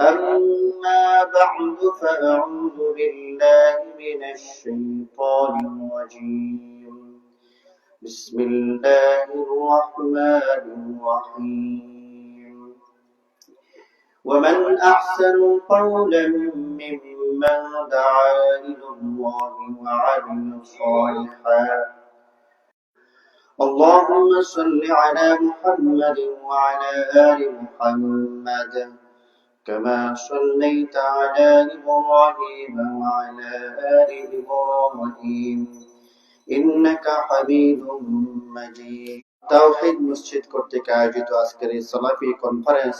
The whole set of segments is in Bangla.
أما بعد فأعوذ بالله من الشيطان الرجيم. بسم الله الرحمن الرحيم. ومن أحسن قولا ممن دعا إلى الله وعمل صالحا اللهم صل على محمد وعلى آل محمد كما صليت على إبراهيم وعلى آل إبراهيم إنك حميد مجيد তাওহীদ মসজিদ কর্তৃক আয়োজিত আজকের এই সালাফি কনফারেন্স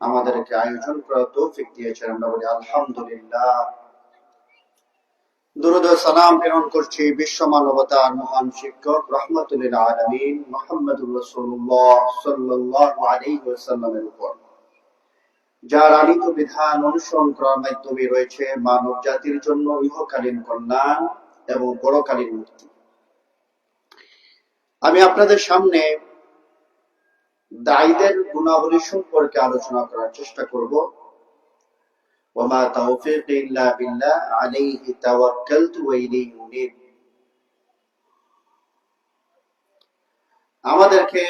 আমাদেরকে আয়োজন করার তৌফিক দিয়েছেন আমরা বলি আলহামদুলিল্লাহ রয়েছে মানব জাতির জন্য ইহকালীন কল্যাণ এবং পরকালীন মুক্তি আমি আপনাদের সামনে দায়ীদের গুণাবলী সম্পর্কে আলোচনা করার চেষ্টা করব। وما توفيقي إلا بالله عليه توكلت وإليه أنيب আমাদেরকে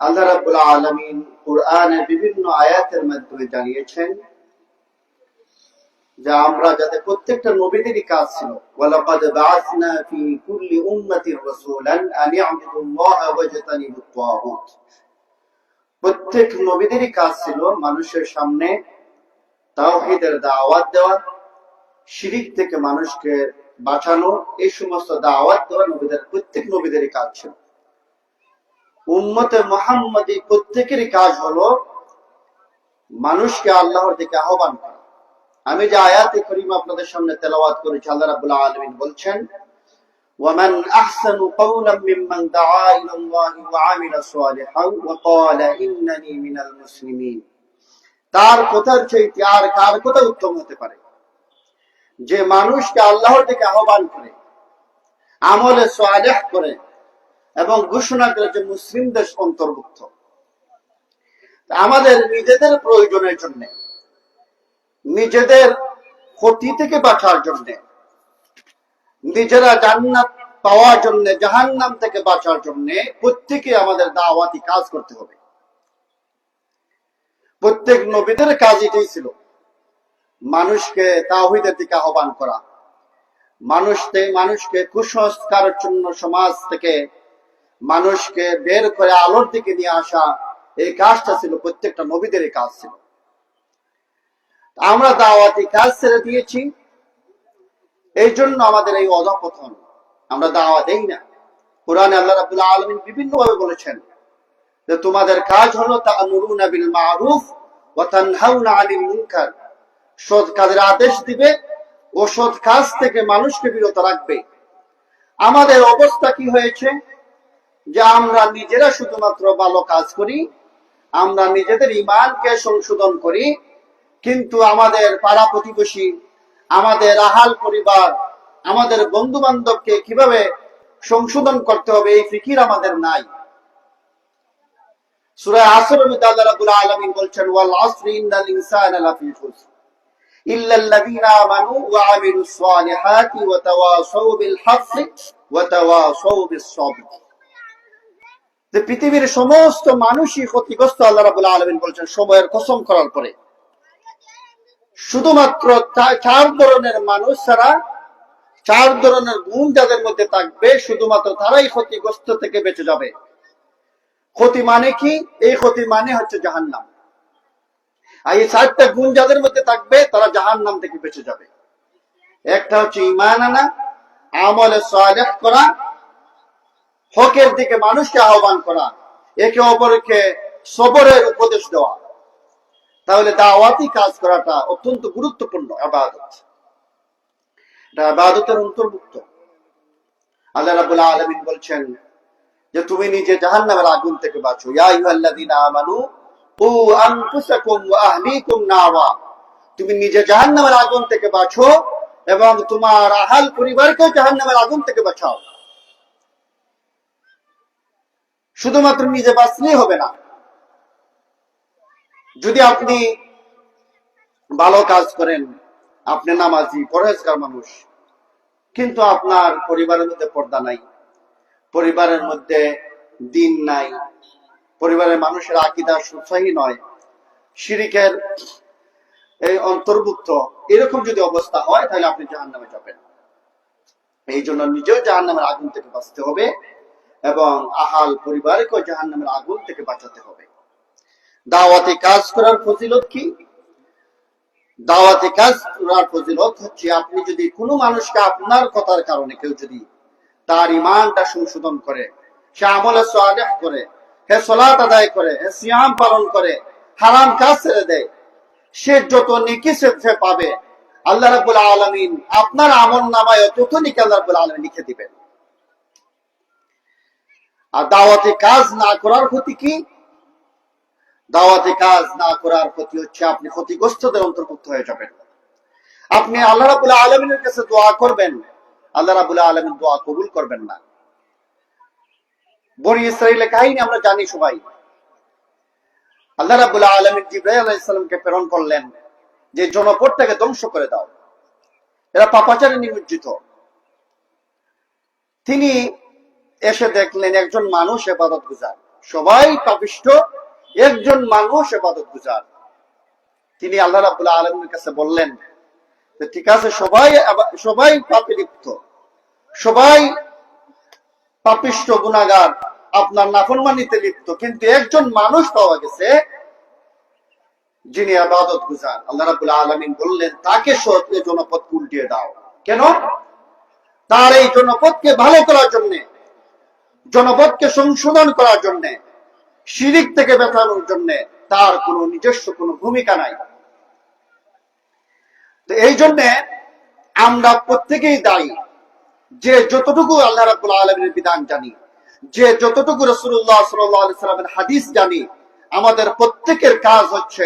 আল্লাহ রাব্বুল আলামিন কোরআনের বিভিন্ন আয়াতের মাধ্যমে জানিয়েছেন যে আমরা যাতে প্রত্যেকটা নবীদেরই কাজ ছিল ওয়ালাকাদ বাআসনা ফি কুল্লি উম্মাতির রাসূলান আন ইয়াবুদুল্লাহা ওয়াজতানিবুত তাগুত প্রত্যেক নবীদেরই কাজ ছিল মানুষের সামনে তাওহীদের দাওয়াত দেওয়া শিরিক থেকে মানুষকে বাঁচানো এই সমস্ত দাওয়াত দেওয়া নবীদের প্রত্যেক নবীদেরই কাজ ছিল উম্মতে মোহাম্মদী প্রত্যেকেরই কাজ হলো মানুষকে আল্লাহর দিকে আহ্বান করা আমি যে আয়াতে করিম আপনাদের সামনে তেলাওয়াত করেছি আল্লাহ রাব্বুল আলামিন বলছেন ومن أحسن قولا ممن دعا إلى الله وعمل صالحا وقال إنني من المسلمين তার কথার চাইতে আর কার কথা উত্তম হতে পারে? যে মানুষকে আল্লাহর দিকে আহ্বান করে, আমলে সালেহ করে এবং ঘোষণা করে যে মুসলিম দেশ অন্তর্ভুক্ত। আমাদের নিজেদের প্রয়োজনের জন্য, নিজেদের ক্ষতি থেকে বাঁচার জন্য, নিজেরা জান্নাত পাওয়ার জন্য, জাহান্নাম থেকে বাঁচার জন্য প্রত্যেকে আমাদের দাওয়াতি কাজ করতে হবে। প্রত্যেক নবীদের কাজ এটাই ছিল। মানুষকে তাহিদের দিকে আহ্বান করা। মানুষ মানুষকে কুসংস্কারের জন্য সমাজ থেকে মানুষকে বের করে আলোর দিকে নিয়ে আসা, এই কাজটা ছিল, প্রত্যেকটা নবীদের কাজ ছিল। আমরা দাওয়াতি কাজ ছেড়ে দিয়েছি। এই জন্য আমাদের এই অধপতন, আমরা দাওয়া দেই না। কোরআনে আল্লাহ রাবুল্লাহ আলমিন বিভিন্ন ভাবে বলেছেন যে তোমাদের কাজ হলো তা নুরুনা বিল মারুফ ও তানহাউনা মুনকার। সৎ কাজের আদেশ দিবে ও সৎ কাজ থেকে মানুষকে বিরত রাখবে। আমাদের অবস্থা কি হয়েছে? যে আমরা নিজেরা শুধুমাত্র ভালো কাজ করি, আমরা নিজেদের ইমানকে সংশোধন করি, কিন্তু আমাদের পাড়া প্রতিবেশী, আমাদের আহাল পরিবার, আমাদের বন্ধু বান্ধবকে কীভাবে সংশোধন করতে হবে এই ফিকির আমাদের নাই। রাব্বুল আলামিন বলছেন, ওয়াল আসরি ইন্নাল ইনসানা লাফি খুসর যে পৃথিবীর সমস্ত মানুষই ক্ষতিগ্রস্ত আল্লাহ রাব্বুল আলামিন বলছেন, সময়ের কসম করার পরে। শুধুমাত্র চার ধরনের মানুষ ছাড়া চার ধরনের গুণ যাদের মধ্যে থাকবে, শুধুমাত্র তারাই ক্ষতিগ্রস্ত থেকে বেঁচে যাবে। ক্ষতি মানে কি? এই ক্ষতি মানে হচ্ছে জাহান নাম আর এই চারটা গুণ যাদের মধ্যে থাকবে, তারা জাহান নাম থেকে বেঁচে যাবে। একটা হচ্ছে ইমান আনা, আমলে সালেহ করা, হকের দিকে মানুষকে আহ্বান করা, একে অপরকে সবরের উপদেশ দেওয়া। তাহলে দাওয়াতি কাজ করাটা অত্যন্ত গুরুত্বপূর্ণ আবাদত। এটা আবাদতের অন্তর্ভুক্ত। আল্লাহ রাবুল আলমিন বলছেন যে তুমি নিজে জাহান্নামের আগুন থেকে বাঁচো। তুমি নিজে জাহান্নামের আগুন থেকে বাঁচো এবং তোমার আহাল পরিবারকেও জাহান্নামের আগুন থেকে বাঁচাও। শুধুমাত্র নিজে বাঁচলেই হবে না। যদি আপনি ভালো কাজ করেন, আপনি নামাজি, পরহেজগার মানুষ, কিন্তু আপনার পরিবারের মধ্যে পর্দা নাই। পরিবারের মধ্যে দিন নাই। পরিবারের মানুষের আকিদা সুসাহী নয়। শিরিকের এই অন্তর্ভুক্ত এরকম যদি অবস্থা হয়, তাহলে আপনি জাহান নামে যাবেন। এই জন্য নিজেও জাহান নামের আগুন থেকে বাঁচতে হবে এবং আহাল পরিবারকেও জাহান নামের আগুন থেকে বাঁচাতে হবে। দাওয়াতে কাজ করার ফজিলত কি? দাওয়াতে কাজ করার ফজিলত হচ্ছে আপনি যদি কোনো মানুষকে আপনার কথার কারণে কেউ যদি তার ইমানটা সংশোধন করে, সে আমলে সালেহ করে, হে সলাত আদায় করে, হে সিয়াম পালন করে, হারাম কাজ ছেড়ে দেয়। সে যত নেকি সে পাবে। আল্লাহ রাব্বুল আলামিন আপনার আমল নামায় তত নেকি আল্লাহ রাব্বুল আলামিন লিখে দিবেন। আর দাওয়াতে কাজ না করার ক্ষতি কি? দাওয়াতে কাজ না করার ক্ষতি হচ্ছে আপনি ক্ষতিগ্রস্তদের অন্তর্ভুক্ত হয়ে যাবেন। আপনি আল্লাহ রাবুল আলমিনের কাছে দোয়া করবেন। আল্লাহ রাবুল আলমিন দোয়া কবুল করবেন না। বনি ইসরায়েলের কাহিনী আমরা জানি সবাই। আল্লাহ রাবুল আলমিন জিব্রাহ আলাইসালামকে প্রেরণ করলেন যে জনপদটাকে ধ্বংস করে দাও। এরা পাপাচারে নিমজ্জিত। তিনি এসে দেখলেন একজন মানুষ এবাদত গুজার। সবাই পাপিষ্ট একজন মানুষ এবাদত গুজার। তিনি আল্লাহ রাবুল্লাহ আলমের কাছে বললেন ঠিক আছে, সবাই সবাই পাপে লিপ্ত। সবাই পাপিষ্ট গুণাগার আপনার নাফরমানিতে লিপ্ত, কিন্তু একজন মানুষ পাওয়া গেছে যিনি আবাদত গুজার। আল্লাহ রাবুল্লাহ আলমিন বললেন, তাকে সৎ জনপদ উল্টিয়ে দাও। কেন? তার এই জনপদকে ভালো করার জন্যে, জনপদকে সংশোধন করার জন্যে, শিরিক থেকে বেঁচানোর জন্য তার কোনো নিজস্ব কোনো ভূমিকা নাই। তো এই জন্যে আমরা প্রত্যেকেই দায়ী। যে যতটুকু আল্লাহ রাবুল আলমের বিধান জানি, যে যতটুকু রসুল্লাহ সাল্লামের হাদিস জানি, আমাদের প্রত্যেকের কাজ হচ্ছে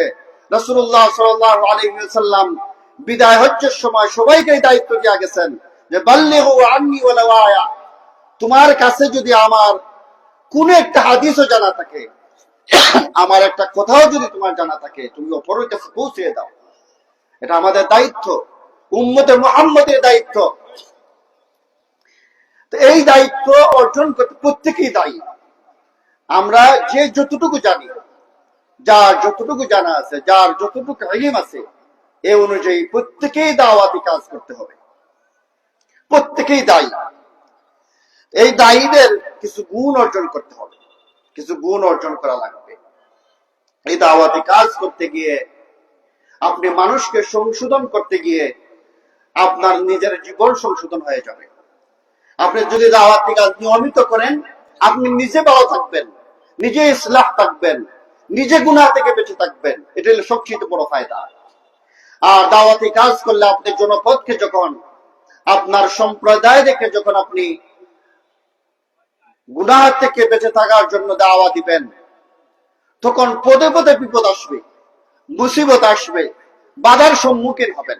রসুল্লাহ সাল্লাহ আলহিসাল্লাম বিদায় হচ্ছে সময় সবাইকে দায়িত্ব দিয়ে গেছেন যে বাল্যে তোমার কাছে যদি আমার কোন একটা হাদিসও জানা থাকে, আমার একটা কথাও যদি তোমার জানা থাকে, তুমি অপরের কাছে পৌঁছে দাও। এটা আমাদের দায়িত্ব, উম্মতে মোহাম্মদের দায়িত্ব। তো এই দায়িত্ব অর্জন করতে প্রত্যেকেই দায়ী। আমরা যে যতটুকু জানি, যার যতটুকু জানা আছে, যার যতটুকু ইলিম আছে, এ অনুযায়ী প্রত্যেকেই দাওয়াতি কাজ করতে হবে। প্রত্যেকেই দায়ী। এই দায়ীদের কিছু গুণ অর্জন করতে হবে। কিছু গুণ অর্জন করা লাগবে। এই দাওয়াতি কাজ করতে গিয়ে, আপনি মানুষকে সংশোধন করতে গিয়ে আপনার নিজের জীবন সংশোধন হয়ে যাবে। আপনি যদি দাওয়াতি কাজ নিয়মিত করেন, আপনি নিজে ভালো থাকবেন, নিজে ইসলাহ থাকবেন, নিজে গুনাহ থেকে বেঁচে থাকবেন। এটা হলো সবচেয়ে বড় ফায়দা। আর দাওয়াতি কাজ করলে আপনি জনপদকে যখন, আপনার সম্প্রদায় দেখে যখন আপনি গুনাহ থেকে বেঁচে থাকার জন্য দাওয়া দিবেন, তখন পদে পদে বিপদ আসবে, মুসিবত আসবে, বাধার সম্মুখীন হবেন।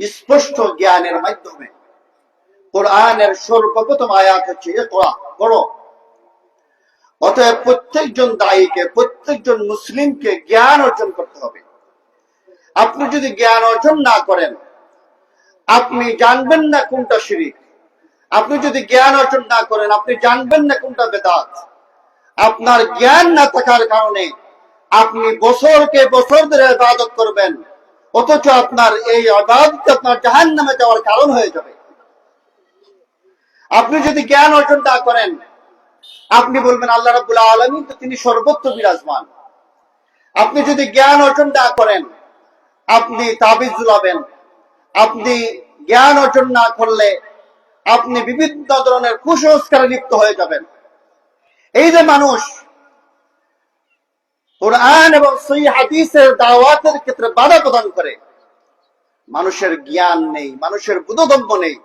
স্পষ্ট জ্ঞানের মাধ্যমে। কোরআনের সর্বপ্রথম আয়াত হচ্ছে পড়ো। অতএব প্রত্যেকজন দায়ীকে, প্রত্যেকজন মুসলিমকে জ্ঞান অর্জন করতে হবে। আপনি যদি জ্ঞান অর্জন না করেন, আপনি জানবেন না কোনটা শিরিক। আপনি যদি জ্ঞান অর্জন না করেন, আপনি জানবেন না কোনটা বেদাত। আপনার জ্ঞান না থাকার কারণে আপনি বছরকে বছর ধরে ইবাদত করবেন। অথচ আপনার এই আবাদত আপনার জাহান নামে যাওয়ার কারণ হয়ে যাবে। আপনি যদি জ্ঞান অর্জন না করেন, আপনি বলবেন, আল্লাহ রাবুল আলমী তো তিনি সর্বত্র বিরাজমান। আপনি যদি জ্ঞান অর্জন না করেন, আপনি তাবিজ জুলাবেন। আপনি জ্ঞান অর্জন না করলে, আপনি বিভিন্ন ধরনের কুসংস্কারে লিপ্ত হয়ে যাবেন। এই যে মানুষ কোরআন এবং সই হাদিসের দাওয়াতের ক্ষেত্রে বাধা প্রদান করে। মানুষের জ্ঞান নেই, মানুষের বুধগম্য নেই।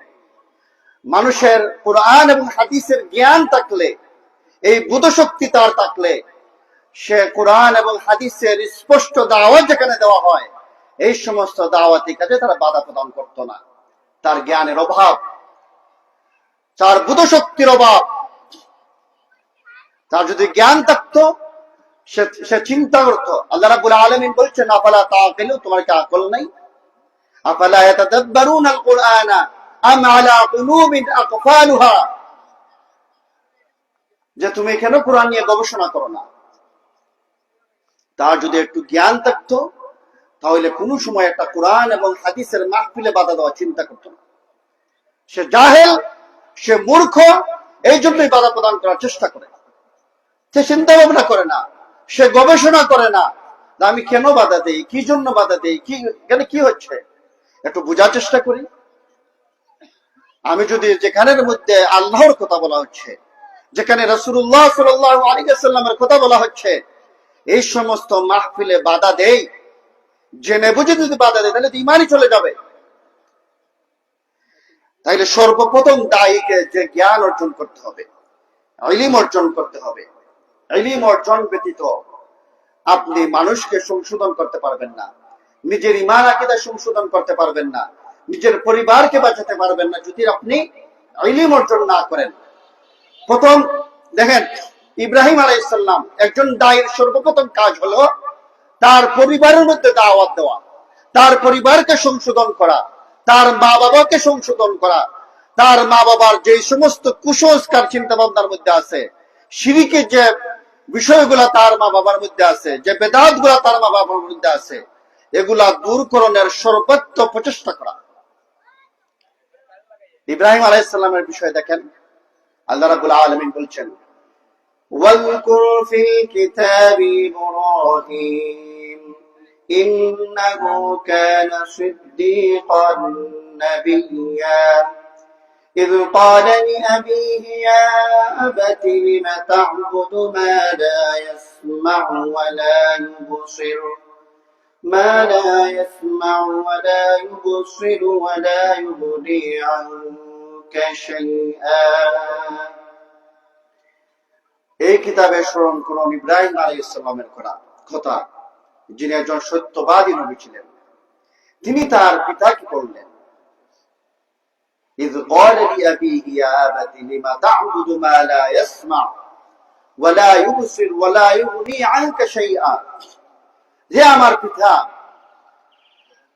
মানুষের কোরআন এবং হাদিসের জ্ঞান থাকলে, এই বুধশক্তি তার থাকলে, সে কোরআন এবং হাদিসের স্পষ্ট দাওয়াত যেখানে দেওয়া হয়, এই সমস্ত দাওয়াতি কাজে তারা বাধা প্রদান করত না। তার জ্ঞানের অভাব, তার বুধশক্তির অভাব, তার যদি জ্ঞান থাকতো সে চিন্তা করতো, আল্লাহ রাব্বুল আলামিন বলছেন, আফালা তাআকিলু তোমার কি আকল নাই? আফালা আলা কুলুবিন আকফালুহা? যে তুমি কেন কোরআন নিয়ে গবেষণা করো না? তার যদি একটু জ্ঞান থাকতো, তাহলে কোন সময় একটা কোরআন এবং হাদিসের মাহফিলে বাধা দেওয়া চিন্তা করতো না। সে জাহেল, সে মূর্খ, এই জন্যই বাধা প্রদান করার চেষ্টা করে। সে চিন্তা ভাবনা করে না। সে গবেষণা করে না। আমি কেন বাধা দেই? কি জন্য বাধা দেই? কি এখানে কি হচ্ছে? একটু বোঝার চেষ্টা করি। আমি যদি যেখানের মধ্যে আল্লাহর কথা বলা হচ্ছে, যেখানে রসুল্লাহ সাল্লাহ আলিগাল্লামের কথা বলা হচ্ছে, এই সমস্ত মাহফিলে বাধা দেই। জেনে বুঝে যদি বাধা দেয়, তাহলে ইমানই চলে যাবে। তাইলে সর্বপ্রথম দায়ীকে যে জ্ঞান অর্জন করতে হবে, ইলিম অর্জন করতে হবে। ইলিম অর্জন ব্যতীত আপনি মানুষকে সংশোধন করতে পারবেন না। নিজের ইমান আকিদা সংশোধন করতে পারবেন না। নিজের পরিবারকে বাঁচাতে পারবেন না যদি আপনি ইলিম অর্জন না করেন। প্রথম, দেখেন, ইব্রাহিম আলাইসাল্লাম একজন দায়ের সর্বপ্রথম কাজ হলো তার পরিবারের মধ্যে দাওয়াত দেওয়া, তার পরিবারকে সংশোধন করা, তার মা বাবাকে সংশোধন করা, তার মা বাবার যে সমস্ত কুসংস্কার চিন্তা ভাবনার মধ্যে আছে সিরিকে যে বিষয়গুলা তার মা বাবার মধ্যে আছে যে বেদাত গুলা তার মা বাবার মধ্যে আছে এগুলা দূরকরণের সর্বোচ্চ প্রচেষ্টা করা ইব্রাহিম আলাইসাল্লামের বিষয় দেখেন আল্লাহ রাবুল আলমিন বলছেন واذكر في الكتاب إبراهيم إنه كان صديقا نبيا إذ قال لأبيه يا أبت لم تعبد ما لا يسمع ولا يبصر ما لا يسمع ولا يبصر ولا يغني عنك شيئا এই কিতাবে স্মরণ করুন ইব্রাহিম আলী ইসলামের করা কথা যিনি একজন সত্যবাদী নবী ছিলেন তিনি তার পিতাকে বললেন إذ قال لأبيه يا أبت لم تعبد ما لا يسمع ولا يبصر ولا يغني عنك شيئا যে আমার পিতা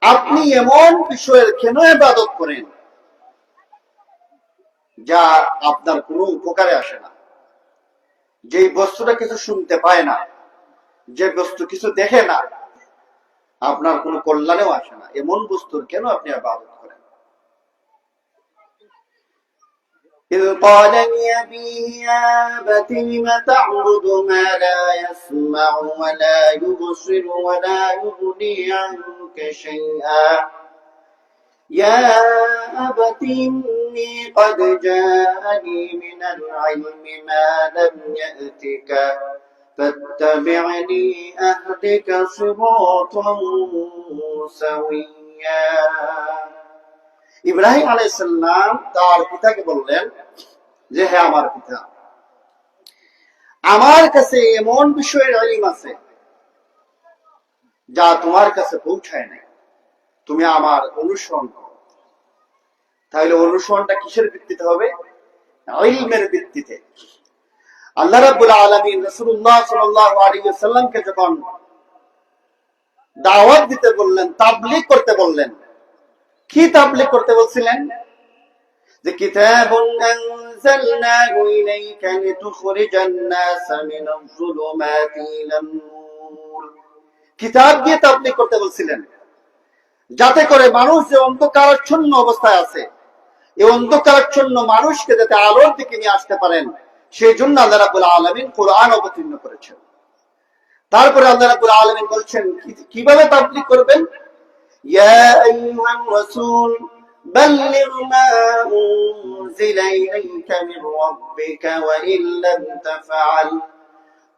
আপনি এমন বিষয়ের কেন ইবাদত করেন যা আপনার কোনো উপকারে আসে না যে বস্তুটা কিছু শুনতে পায় না যে বস্তু কিছু দেখে না আপনার কোনো কল্যাণেও আসে না এমন বস্তুর কেন আপনি আবাদত إذ قال لأبيه يا أبت لم تعبد ما لا يسمع ولا يبصر ولا يغني عنك شيئا؟ يا أبت إني قد جاءني من العلم ما لم يأتك فاتبعني أهدك صراطا سويا. ইব্রাহিম আলাইসাল্লাম তার পিতাকে বললেন যে হ্যাঁ আমার পিতা, আমার কাছে এমন বিষয়ের আলিম আছে যা তোমার কাছে পৌঁছায় নাই। তুমি আমার অনুসরণ করো। তাহলে অনুসরণটা কিসের ভিত্তিতে হবে? ইলমের ভিত্তিতে। আল্লাহ রাব্বুল আলামিন রাসূলুল্লাহ সাল্লাল্লাহু আলাইহি ওয়াসাল্লামকে যখন দাওয়াত দিতে বললেন, তাবলীগ করতে বললেন কি তাবলীগ করতে বলছিলেন? যে কিতাবুন আনজালনাহু ইলাইকা লিতুখরিজান নাস মিনাজ যুলুমাতি ইলান নূর। কিতাব দিয়ে তাবলীগ করতে বলছিলেন। যাতে করে মানুষ যে অন্ধকারাচ্ছন্ন অবস্থায় আছে, এই অন্ধকারাচ্ছন্ন মানুষকে যাতে আলোর দিকে নিয়ে আসতে পারেন সেই জন্য আল্লাহ রাবুল আলমিন কোরআন অবতীর্ণ করেছেন। তারপরে আল্লাহ রাবুল আলমিন বলছেন কীভাবে তাবলিগ করবেন? ইয়া আইয়ুহার রাসূল بلغ ما أنزل إليك من ربك وإن لم تفعل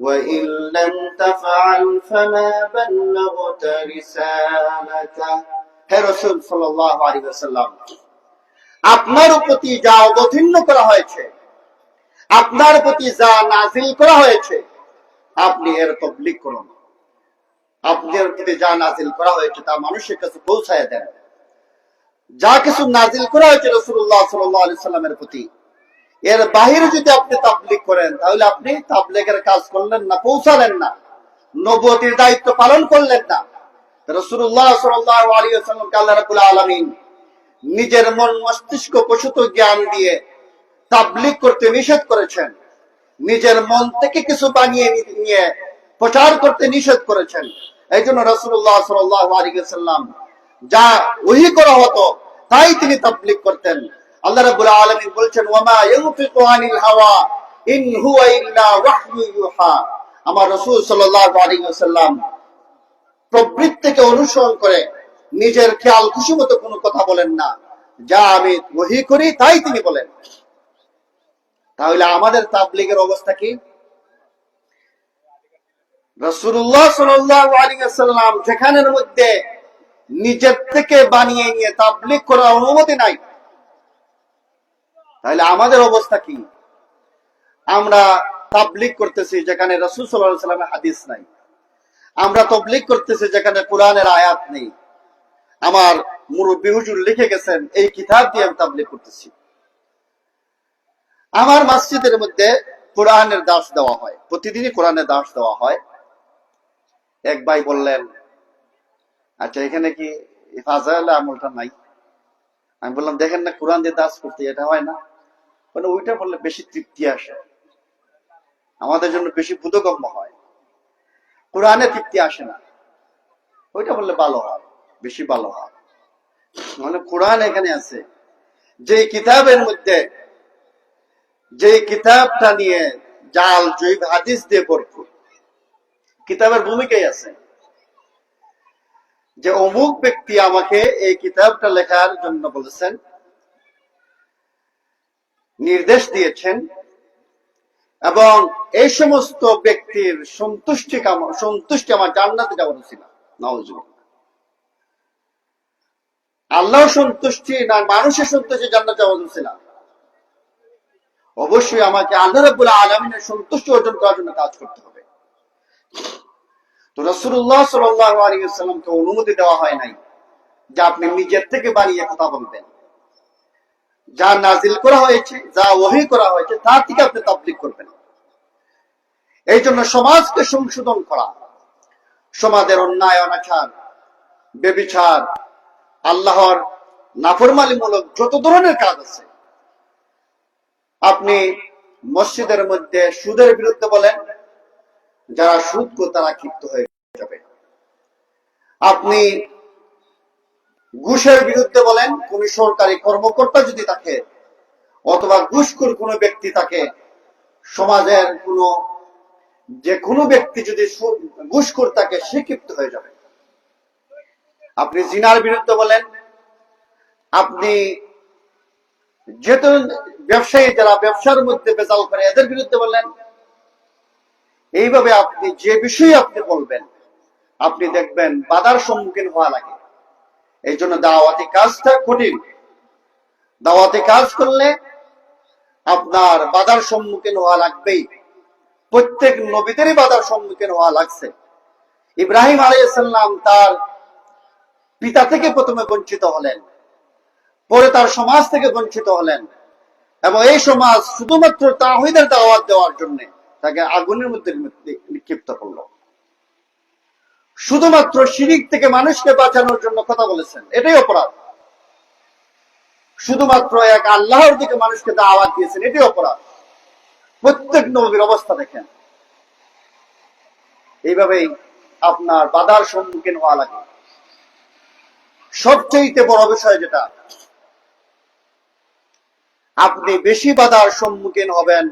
وإن لم تفعل فما بلغت رسالته হে রসুল সাল্লাল্লাহু আলাইহি ওয়াসাল্লাম আপনার প্রতি যা অবতীর্ণ করা হয়েছে আপনার প্রতি যা নাজিল করা হয়েছে আপনি এর তবলিগ করুন আপনার প্রতি যা নাজিল করা হয়েছে তা মানুষের কাছে পৌঁছায় দেন। যা কিছু নাজিল করা হয়েছে রসুল্লাহ সাল্লামের প্রতি, এর বাহিরে যদি আপনি তাবলিগ করেন, তাহলে আপনি তাবলিগের কাজ করলেন না, পৌঁছালেন না। নবতির দায়িত্ব পালন করলেন না। রসুল্লাহ আলমিন নিজের মন মস্তিষ্ক প্রসূত জ্ঞান দিয়ে তাবলিগ করতে নিষেধ করেছেন। নিজের মন থেকে কিছু বানিয়ে নিয়ে প্রচার করতে নিষেধ করেছেন। এই জন্য রসুল্লাহ সাল্লাহ সাল্লাম যা ওহি করা হতো, তাই তিনি তাবলিগ করতেন। আল্লাহ রাব্বুল আলামিন বলছেন, ওয়ামা ইয়ানফিকু আনিল হাওয়া, ইন হুয়া ইল্লা ওয়াহয়ু ইউহা। আমার রাসূল সাল্লাল্লাহু আলাইহি ওয়াসাল্লাম প্রবৃত্তিকে অনুসরণ করে নিজের খেয়াল খুশি মতো কোনো কথা বলেন না। যা আমি ওহি করি, তাই তিনি বলেন। তাহলে আমাদের তাবলিগের অবস্থা কি? রসুল্লাহ যেখানের মধ্যে নিজের থেকে বানিয়ে নিয়ে তাবলিগ করার অনুমতি নাই, তাহলে আমাদের অবস্থা কি? আমরা তাবলিগ করতেছি যেখানে রসুল সাল্লামের হাদিস নাই। আমরা তবলিগ করতেছি যেখানে কোরআনের আয়াত নেই। আমার মুরব্বী হুজুর লিখে গেছেন, এই কিতাব দিয়ে আমি তাবলিগ করতেছি। আমার মসজিদের মধ্যে কোরআনের দাস দেওয়া হয়, প্রতিদিনই কোরআনের দাস দেওয়া হয়। এক ভাই বললেন আচ্ছা এখানে কি ফাজাইল আমলটা নাই? আমি বললাম, দেখেন না, কোরআন দিয়ে দাস করতে এটা হয় না। মানে ওইটা বললে বেশি তৃপ্তি আসে। আমাদের জন্য বেশি বোধগম্য হয়। কোরআনে তৃপ্তি আসে না। ওইটা বললে ভালো হয়, বেশি ভালো হয়। মানে কোরআন এখানে আছে। যে কিতাবের মধ্যে যে কিতাবটা নিয়ে জাল, জৈব হাদিস দিয়ে ভরপুর কিতাবের ভূমিকাই আছে। যে অমুক ব্যক্তি আমাকে এই কিতাবটা লেখার জন্য বলেছেন, নির্দেশ দিয়েছেন, এবং এই সমস্ত ব্যক্তির সন্তুষ্টি সন্তুষ্টি আমার জান্নাতে যাওয়ার ছিল আল্লাহ সন্তুষ্টি না, মানুষের সন্তুষ্টি জান্নাত যাওয়ার ছিল অবশ্যই আমাকে আল্লাহ রাব্বুল আলমিনের সন্তুষ্টি অর্জন করার জন্য কাজ করতে হবে। তো রসুল্লাহ সাল্লাহ অনুমতি দেওয়া হয় নাই যে আপনি নিজের থেকে বানিয়ে কথা বলবেন। যা নাজিল করা হয়েছে, যা ওহি করা হয়েছে তার থেকে আপনি তাবলিক করবেন। এই জন্য সমাজকে সংশোধন করা, সমাজের অন্যায়, অনাচার, বেবিচার, আল্লাহর নাফরমালিমূলক যত ধরনের কাজ আছে, আপনি মসজিদের মধ্যে সুদের বিরুদ্ধে বলেন যারা কো তারা ক্ষিপ্ত হয়ে যাবে। আপনি ঘুষের বিরুদ্ধে বলেন, কোন সরকারি কর্মকর্তা যদি থাকে অথবা ঘুষখোর কোনো ব্যক্তি থাকে সমাজের কোন যে কোনো ব্যক্তি যদি ঘুষখোর থাকে সে ক্ষিপ্ত হয়ে যাবে। আপনি জিনার বিরুদ্ধে বলেন, আপনি যেহেতু ব্যবসায়ী যারা ব্যবসার মধ্যে বেজাল করে, এদের বিরুদ্ধে বললেন এইভাবে আপনি যে বিষয়ে আপনি বলবেন, আপনি দেখবেন বাধার সম্মুখীন হওয়া লাগে। এই জন্য দাওয়াতি কাজটা কঠিন। দাওয়াতি কাজ করলে আপনার বাধার সম্মুখীন হওয়া লাগবেই। প্রত্যেক নবীদেরই বাধার সম্মুখীন হওয়া লাগছে। ইব্রাহিম আলাইসাল্লাম তার পিতা থেকে প্রথমে বঞ্চিত হলেন। পরে তার সমাজ থেকে বঞ্চিত হলেন। এবং এই সমাজ শুধুমাত্র তাহিদের দাওয়াত দেওয়ার জন্য তাকে আগুনের মধ্যে নিক্ষিপ্ত করল। শুধুমাত্র শিরিক থেকে মানুষকে বাঁচানোর জন্য কথা বলেছেন। এটাই অপরাধ। শুধুমাত্র এক আল্লাহর দিকে মানুষকে দাওয়াত দিয়েছেন, এটাই অপরাধ। প্রত্যেক নবীর অবস্থা দেখেন। এইভাবেই আপনার বাধার সম্মুখীন হওয়া লাগে। সবচেয়ে বড় বিষয় যেটা, আপনি বেশি বাধার সম্মুখীন হবেন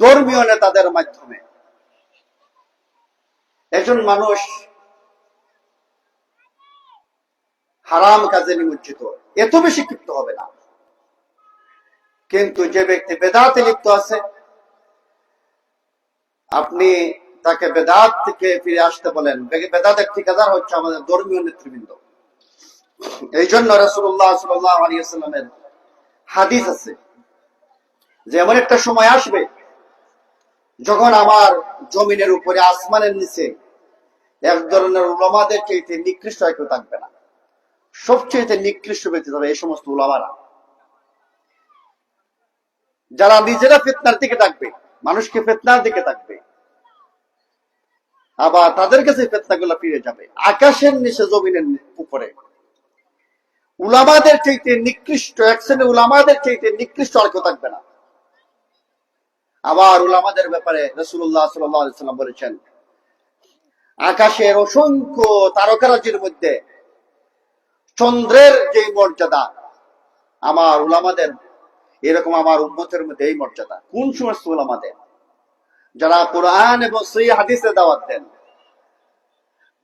ধর্মীয় নেতাদের মাধ্যমে। একজন মানুষ হারাম কাজে নিমজ্জিত, এত বেশি ক্ষিপ্ত হবে না। কিন্তু যে ব্যক্তি বেদাতে লিপ্ত আছে, আপনি তাকে বেদাত থেকে ফিরে আসতে বলেন বেদাতের ঠিকাদার হচ্ছে আমাদের ধর্মীয় নেতৃবৃন্দ। এই জন্য রসুল্লাহ সাল্লাহ আলিয়াল্লামের হাদিস আছে যে, এমন একটা সময় আসবে যখন আমার জমিনের উপরে, আসমানের নিচে এক ধরনের উলামাদের চাইতে নিকৃষ্ট কেউ থাকবে না। সবচেয়ে নিকৃষ্ট ব্যক্তি হবে এই সমস্ত উলামারা। যারা নিজেরা ফেতনার দিকে থাকবে, মানুষকে ফেতনার দিকে থাকবে, আবার তাদের কাছে ফেতনাগুলো ফিরে যাবে। আকাশের নিচে, জমিনের উপরে। উলামাদের চাইতে নিকৃষ্ট, এক শ্রেণির উলামাদের চাইতে নিকৃষ্ট আর কেউ থাকবে না। আবার উলামাদের ব্যাপারে রসুল্লাহ সাল্লাম বলেছেন, আকাশের অসংখ্য তারকারাজির মধ্যে চন্দ্রের যে মর্যাদা, আমার উলামাদের, এরকম আমার উন্মতের মধ্যে এই মর্যাদা। কোন সমস্ত উলামাদের? যারা কোরআন এবং সেই হাদিসে দাওয়াত দেন,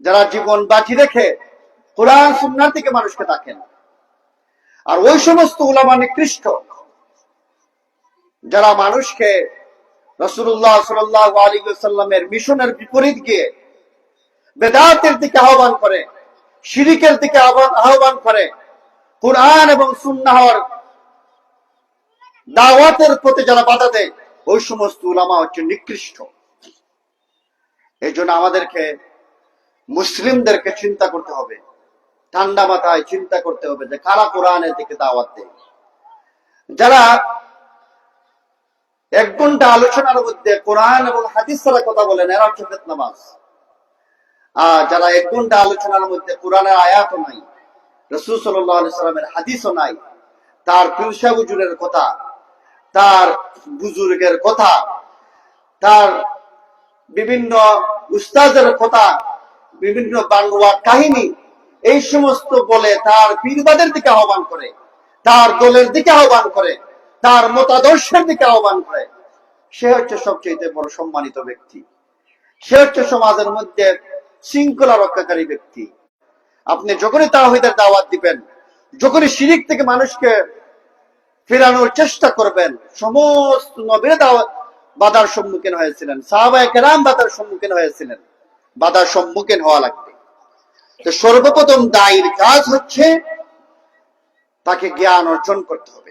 যারা জীবন বাকি রেখে কোরআন সুন্নার থেকে মানুষকে থাকেন আর ওই সমস্ত উলামা নিকৃষ্ট, যারা মানুষকে রসুল্লাহ সাল্লাহ মিশনের বিপরীত গিয়ে বেদাতের দিকে আহ্বান করে দিকে আহ্বান করে। কোরআন এবং সুন্নাহর দাওয়াতের প্রতি যারা বাধা দেয়, ওই সমস্ত উলামা হচ্ছে নিকৃষ্ট। এই জন্য আমাদেরকে মুসলিমদেরকে চিন্তা করতে হবে। ঠান্ডা মাথায় চিন্তা করতে হবে যে কারা কোরআনের দিকে দাওয়াত দেয়। যারা এক ঘণ্টা আলোচনার মধ্যে কোরআন এবং হাদিস ছাড়া কথা বলেন এরা হচ্ছে ফেতনাবাজ আর যারা এক ঘণ্টা আলোচনার মধ্যে কোরআনের আয়াতও নাই, রসুল সাল্লামের হাদিসও নাই, তার পিরসা বুজুরের কথা, তার বুজুর্গের কথা, তার বিভিন্ন উস্তাদের কথা, বিভিন্ন বাংলা কাহিনী, এই সমস্ত বলে তার পীরবাদের দিকে আহ্বান করে, তার দলের দিকে আহ্বান করে। তার মতাদর্শের দিকে আহ্বান করে। সে হচ্ছে সবচেয়ে বড় সম্মানিত ব্যক্তি। সে হচ্ছে সমাজের মধ্যে শৃঙ্খলা রক্ষাকারী ব্যক্তি। আপনি যখনই তাহিদের দাওয়াত দিবেন, যখনই শিরিক থেকে মানুষকে ফেরানোর চেষ্টা করবেন, সমস্ত নবীর দাওয়াত বাধার সম্মুখীন হয়েছিলেন, সাহাবায় কেরাম বাধার সম্মুখীন হয়েছিলেন। বাধার সম্মুখীন হওয়া লাগবে। তো সর্বপ্রথম দায়ের কাজ হচ্ছে তাকে জ্ঞান অর্জন করতে হবে।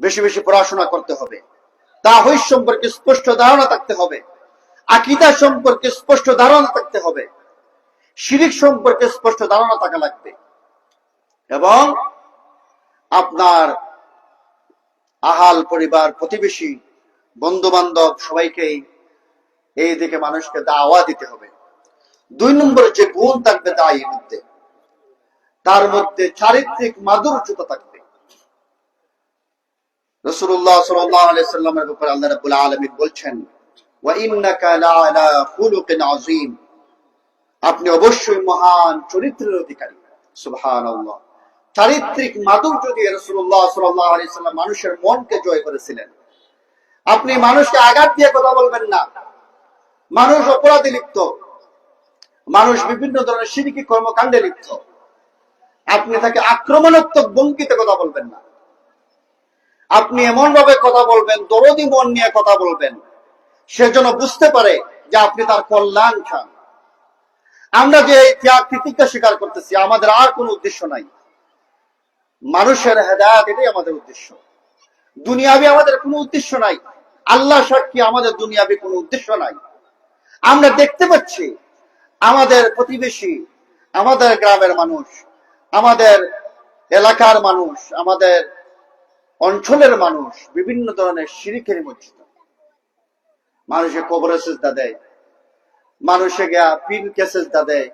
বেশি বেশি পড়াশোনা করতে হবে। তাহিদ সম্পর্কে স্পষ্ট ধারণা থাকতে হবে। আকিদা সম্পর্কে স্পষ্ট ধারণা থাকতে হবে। শিরিক সম্পর্কে স্পষ্ট ধারণা থাকা লাগবে। এবং আপনার আহাল পরিবার, প্রতিবেশী বন্ধু বান্ধব সবাইকেই এই দিকে মানুষকে দাওয়া দিতে হবে। দুই নম্বরে যে গুণ থাকবে দায়ের মধ্যে। তার মধ্যে চারিত্রিক মাধুর্যতা থাকবে। আপনি অবশ্যই মহান চরিত্রের অধিকারী। সুহান চারিত্রিক মাধুর্য যদি রসুল্লাহ সাল্লাম মানুষের মনকে জয় করেছিলেন। আপনি মানুষকে আঘাত দিয়ে কথা বলবেন না। মানুষ অপরাধে লিপ্ত। মানুষ বিভিন্ন ধরনের সিরিকি কর্মকাণ্ডে লিপ্ত। আপনি তাকে আক্রমণাত্মক বঙ্কিতে কথা বলবেন না। আপনি এমন ভাবে কথা বলবেন, দরদি মন নিয়ে কথা বলবেন, সে যেন বুঝতে পারে যে আপনি তার কল্যাণ চান। আমরা যে ত্যাগ প্রতিজ্ঞা স্বীকার করতেছি, আমাদের আর কোনো উদ্দেশ্য নাই। মানুষের হেদায়ত এটাই আমাদের উদ্দেশ্য। দুনিয়াবি আমাদের কোনো উদ্দেশ্য নাই। আল্লাহ সাক্ষী আমাদের দুনিয়াবি কোনো উদ্দেশ্য নাই। আমরা দেখতে পাচ্ছি, আমাদের প্রতিবেশী, আমাদের গ্রামের মানুষ, আমাদের এলাকার মানুষ, আমাদের অঞ্চলের মানুষ বিভিন্ন ধরনের শিরিকের মসজিদ মানুষে কবরে সেজদা দেয়, মানুষে গিয়া পীরকে সেজদা দেয়,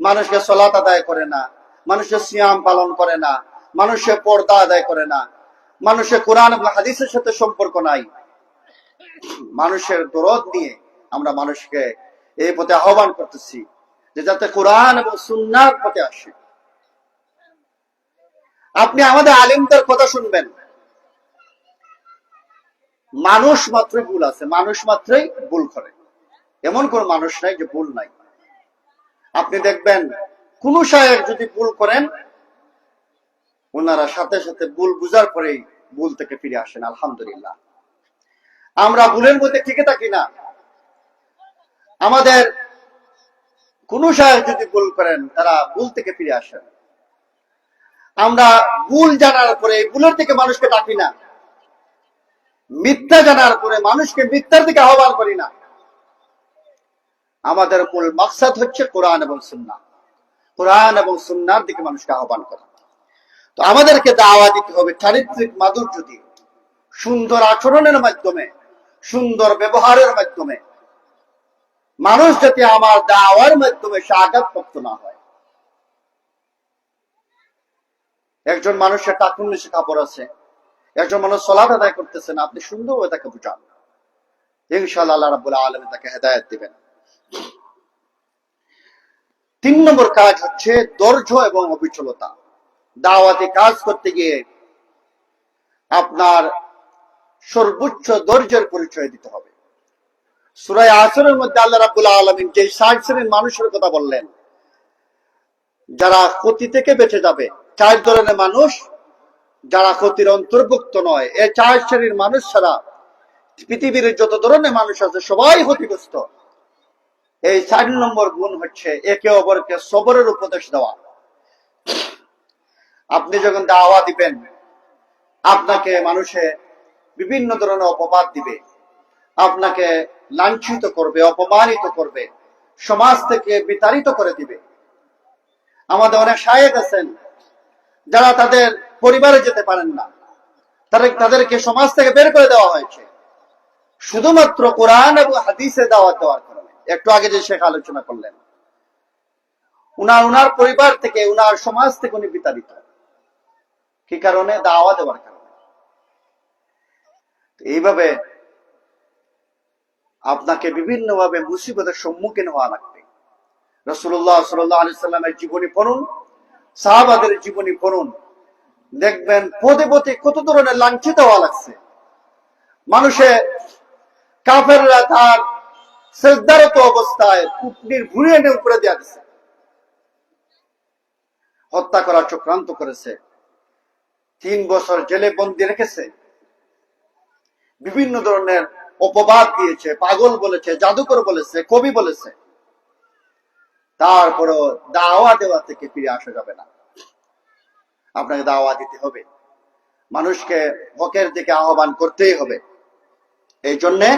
মানুষকে সলাত আদায় করে না মানুষের সিয়াম পালন করে না মানুষের পর্দা আদায় করে না মানুষের কোরআন এবং হাদিসের সাথে সম্পর্ক নাই। মানুষের দরদ নিয়ে আমরা মানুষকে এই পথে আহ্বান করতেছি যে যাতে কোরআন এবং সুন্নার পথে আসে। আপনি আমাদের আলিমদের কথা শুনবেন। মানুষ মাত্রই ভুল আছে, মানুষ মাত্রই ভুল করে। এমন কোন মানুষ নাই যে ভুল নাই। আপনি দেখবেন, কোন সাহেব যদি ভুল করেন, ওনারা সাথে সাথে ভুল বুঝার পরেই ভুল থেকে ফিরে আসেন, আলহামদুলিল্লাহ। আমরা ভুলের মধ্যে টিকে থাকি না। আমাদের কোন সাহেব যদি ভুল করেন, তারা ভুল থেকে ফিরে আসেন। আমরা ভুল জানার পরে ভুলের থেকে মানুষকে ডাকি না। মিথ্যা জানার পরে মানুষকে মিথ্যার দিকে আহ্বান করি না। আমাদের মূল মাকসাদ হচ্ছে কোরআন এবং সুন্না কোরআন এবং সুন্নার দিকে মানুষকে আহ্বান করা। তো আমাদেরকে দাওয়া দিতে হবে চারিত্রিক মাধুর্য দিয়ে। সুন্দর আচরণের মাধ্যমে, সুন্দর ব্যবহারের মাধ্যমে। মানুষ যাতে আমার দাওয়ার মাধ্যমে সে আঘাতপ্রাপ্ত না হয়। একজন মানুষের টাকুন নিচে কাপড় আছে। একজন মানুষ সলাদ আদায় করতেছেন, আপনি সুন্দরভাবে তাকে বুঝান। ইনশাআল্লাহ আল্লাহ রাব্বুল আলামিন তাকে হেদায়েত দিবেন। তিন নম্বর কাজ হচ্ছে ধৈর্য এবং অবিচলতা। দাওয়াতে কাজ করতে গিয়ে আপনার সর্বোচ্চ ধৈর্যের পরিচয় দিতে হবে। সুরাই আসরের মধ্যে আল্লাহ রাবুল আলমিন যে ষাট শ্রেণির মানুষের কথা বললেন, যারা ক্ষতি থেকে বেঁচে যাবে, চার ধরনের মানুষ যারা ক্ষতির অন্তর্ভুক্ত নয় এই চার শ্রেণির মানুষ ছাড়া পৃথিবীর যত ধরনের মানুষ আছে, সবাই ক্ষতিগ্রস্ত। এই চার নম্বর গুণ হচ্ছে একে অপরকে সবরের উপদেশ দেওয়া। আপনি যখন দাওয়া দিবেন, আপনাকে মানুষে বিভিন্ন ধরনের অপবাদ দিবে, আপনাকে লাঞ্ছিত করবে, অপমানিত করবে, সমাজ থেকে বিতাড়িত করে দিবে। আমাদের অনেক সাহেব আছেন যারা তাদের পরিবারে যেতে পারেন না, তাদের, তাদেরকে সমাজ থেকে বের করে দেওয়া হয়েছে। শুধুমাত্র কোরআন এবং হাদিসে দাওয়াত দেওয়ার কারণে। একটু আগে যে শেখ আলোচনা করলেন, উনার উনার পরিবার থেকে, উনার সমাজ থেকে উনি বিতাড়িত। কি কারণে? দাওয়া দেওয়ার কারণে। এইভাবে আপনাকে বিভিন্ন ভাবে মুসিবতের সম্মুখীন হওয়া লাগবে। রসুল্লাহ সাল্লাহ আলি সাল্লামের জীবনী পড়ুন। সাহাবাদের জীবনী পড়ুন। দেখবেন পদে পদে কত ধরনের লাঞ্ছিত হওয়া লাগছে। মানুষে কাফেররা তার শ্রদ্ধারত অবস্থায় কুটনির ভুড়ি এনে উপরে দেওয়া দিছে। হত্যা করার চক্রান্ত করেছে। তিন বছর জেলে বন্দি রেখেছে। বিভিন্ন ধরনের অপবাদ দিয়েছে, পাগল বলেছে, জাদুকর বলেছে, কবি বলেছে। তারপরও দাওয়া দেওয়া থেকে ফিরে আসা যাবে না। আপনাকে দাওয়া দিতে হবে। মানুষকে হকের দিকে আহ্বান করতেই হবে। এই জন্যে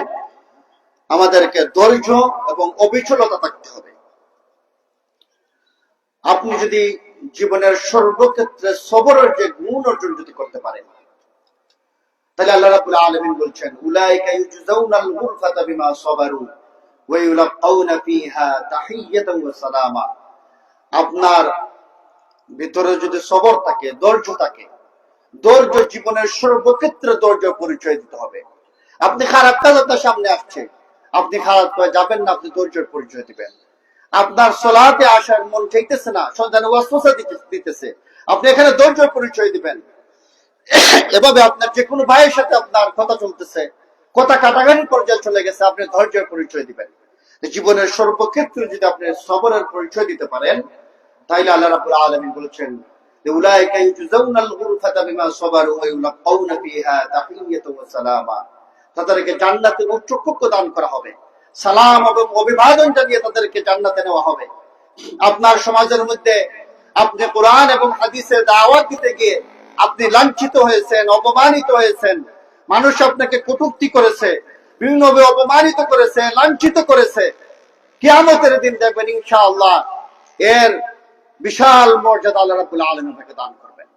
আমাদেরকে ধৈর্য এবং অবিচলতা থাকতে হবে। আপনি যদি জীবনের সর্বক্ষেত্রে সবরের যে গুণ অর্জন যদি করতে পারেন, তাহলে আল্লাহ রাব্বুল আলামিন বলছেন, উলাইকা ইউজাউনাল গুরফাতা বিমা সাবারু। আপনার ভিতরে যদি সবর থাকে, ধৈর্য থাকে, ধৈর্য জীবনের সর্বক্ষেত্রে ধৈর্য পরিচয় দিতে হবে। আপনি খারাপ কাজ আপনার সামনে আসছে, আপনি খারাপ করে যাবেন না, আপনি ধৈর্যের পরিচয় দিবেন। আপনার সলাতে আসার মন চাইতেছে না, সন্তান দিতেছে। আপনি এখানে ধৈর্যের পরিচয় দিবেন। এভাবে আপনার যে কোনো ভাইয়ের সাথে আপনার কথা চলতেছে, কথা কাটাকাটি পর্যায়ে চলে গেছে, আপনি ধৈর্যের পরিচয় দিবেন। জীবনের সর্বক্ষেত্রে যদি আপনি সবরের পরিচয় দিতে পারেন, তাইলে আল্লাহ রাব্বুল আলামিন বলেছেন আপনার সমাজের মধ্যে আপনি কোরআন এবং হাদিসের দাওয়াত দিতে গিয়ে আপনি লাঞ্ছিত হয়েছেন, অপমানিত হয়েছেন। মানুষ আপনাকে কটুক্তি করেছে। বিভিন্নভাবে অপমানিত করেছে, লাঞ্ছিত করেছে। কিয়ামতের দিন দেখবেন ইনশাআল্লাহ এর বিশাল মর্যাদা আল্লাহ রাবুল আলম তাকে দান করবেন।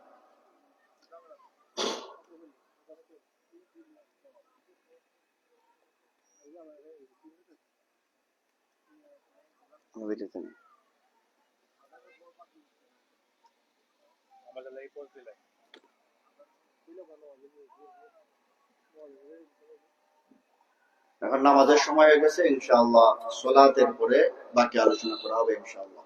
এখন নামাজের সময় হয়ে গেছে ইনশাআল্লাহ সোলাতের পরে বাকি আলোচনা করা হবে ইনশাআল্লাহ।